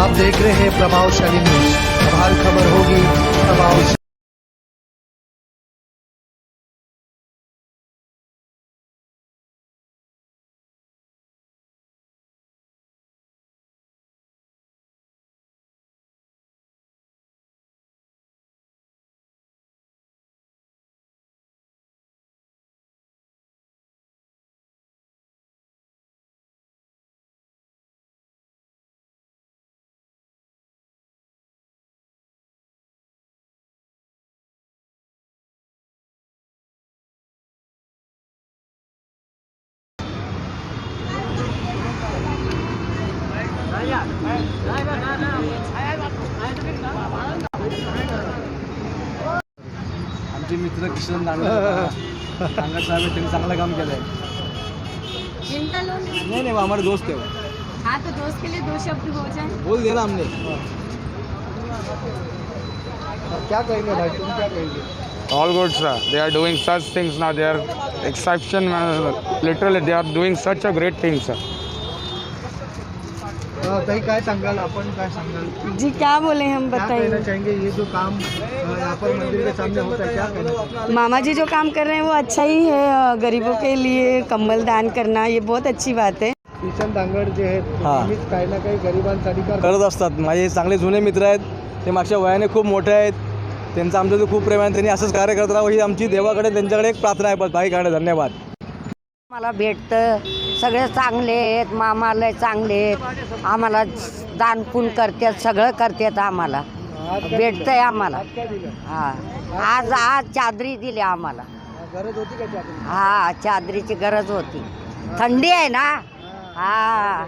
आप देख रहे हैं प्रभावशाली न्यूज। हर खबर होगी प्रभावशाली। आमचे मित्र किशन दांडे साहेब चांगलं काम केलंय. नाही नाही आम्हाला दोस्त आहे all good sir they are doing such things ना they are exception literally they are doing such a great thing sir ताई काय सांगाल? आपण काय सांगाल? जी क्या बोले हम क्या बताइए? चाहेंगे? ये जो काम यहाँ पर मंदिर के सामने होता है क्या कहना मामा जी जो काम कर रहे हैं वो अच्छा ही है गरीबों के लिए कंबल दान करना ये बहुत अच्छी बात है। किशन दांगड जे आहेत ते हा. नेहमीच काही ना काही गरिबांसाठी करतात. करत असतात. माझे चांगले जुने मित्र आहेत. ते मागच्या वयाने खूप मोठे आहेत. त्यांचं आमचं खूप प्रेम आहे. त्यांनी असंच कार्य करत राहावं ही आमची देवाकडे त्यांच्याकडे एक प्रार्थना आहे. पण काही कारण धन्यवाद. मला भेटतं. सगळे चांगले आहेत मामाला चांगले आहेत. आम्हाला दान पुण करतात सगळं करतात आम्हाला. भेटतंय आम्हाला. हा. आज आज चादरी दिली आम्हाला. गरज होती का त्यातून हा चादरीची गरज होती. थंडी आहे ना? हा.